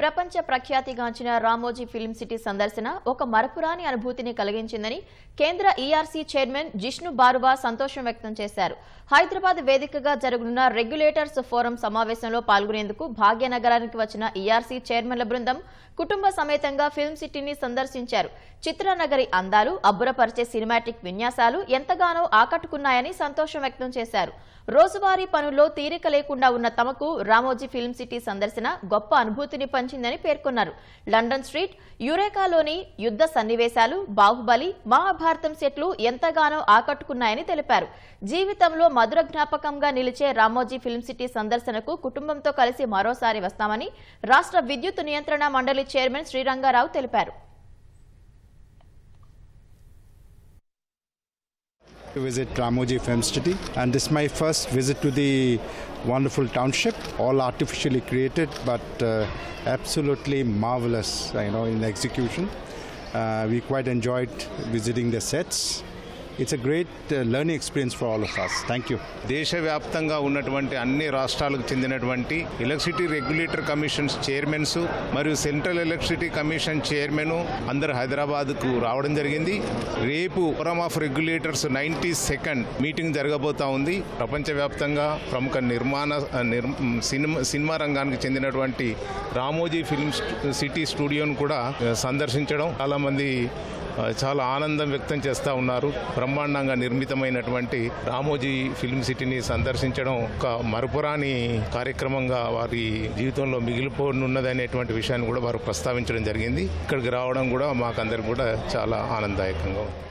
ప్రపంచ ప్రఖ్యాతిగాంచిన Ramoji film city సందర్శన ఒక మరపురాని అనుభూతిని కలిగించిందని కేంద్ర ఈఆర్సీ చైర్మన్ జిష్ణు బారువా సంతోషం వ్యక్తం చేశారు. హైదరాబాద్ వేదికగా జరగనున్న రెగ్యులేటర్స్ ఫోరం సమావేశంలో పాల్గొనేందుకు భాగ్యనగరానికి వచ్చిన ఈఆర్సీ చైర్మన్ల బృందం కుటుంబ సమేతంగా ఫిల్మ్ సిటీని సందర్శించారు. చిత్రనగరి అందాలు అబ్బురపరిచే సినిమాటిక్ విన్యాసాలు ఎంతగానో ఆకట్టుకున్నాయని సంతోషం వ్యక్తం చేశారు. రోజువారీ పనుల్లో తీరిక లేకుండా ఉన్న తమకు రామోజీ ఫిల్మ్ సిటీ సందర్శన గొప్ప అనుభూతిని పంచిందని పేర్కొన్నారు. లండన్ స్ట్రీట్ యురేకాలోని యుద్ధ సన్నివేశాలు బాహుబలి మహాభారతం సెట్లు ఎంతగానో ఆకట్టుకున్నాయని తెలిపారు. జీవితంలో మధుర జ్ఞాపకంగా నిలిచే రామోజీ ఫిల్మ్ సిటీ సందర్శనకు కుటుంబంతో కలిసి మరోసారి వస్తామని రాష్ట్ర విద్యుత్ నియంత్రణ మండలి చైర్మన్ శ్రీరంగారావు తెలిపారు. To visit Ramoji Film City, and this is my first visit to the wonderful township, all artificially created but uh, absolutely marvelous, you know, in execution. Uh, we quite enjoyed visiting the sets. It's a great learning experience for all of us thank you దేశవ్యాప్తంగా ఉన్నటువంటి అన్ని రాష్ట్రాలకు చెందినటువంటి electricity regulator commissions chairmans మరియు central electricity commission chairman అందరు హైదరాబాద్కు రావడం జరిగింది. రేపు forum of regulators ninety second meeting జరగబోతా ఉంది. ప్రపంచవ్యాప్తంగా ప్రముఖ నిర్మాణ సినిమా సినిమా రంగానికి చెందినటువంటి రామోజీ ఫిల్మ్ సిటీ స్టూడియోను కూడా సందర్శించడం చాలామంది చాలా ఆనందం వ్యక్తం చేస్తూ ఉన్నారు. బ్రహ్మాండంగా నిర్మితమైనటువంటి రామోజీ ఫిల్మ్ సిటీని సందర్శించడం ఒక మరపురాని కార్యక్రమంగా వారి జీవితంలో మిగిలిపోనున్నదనేటువంటి విషయాన్ని కూడా వారు ప్రస్తావించడం జరిగింది. ఇక్కడికి రావడం కూడా మాకందరికి కూడా చాలా ఆనందదాయకంగా ఉంది.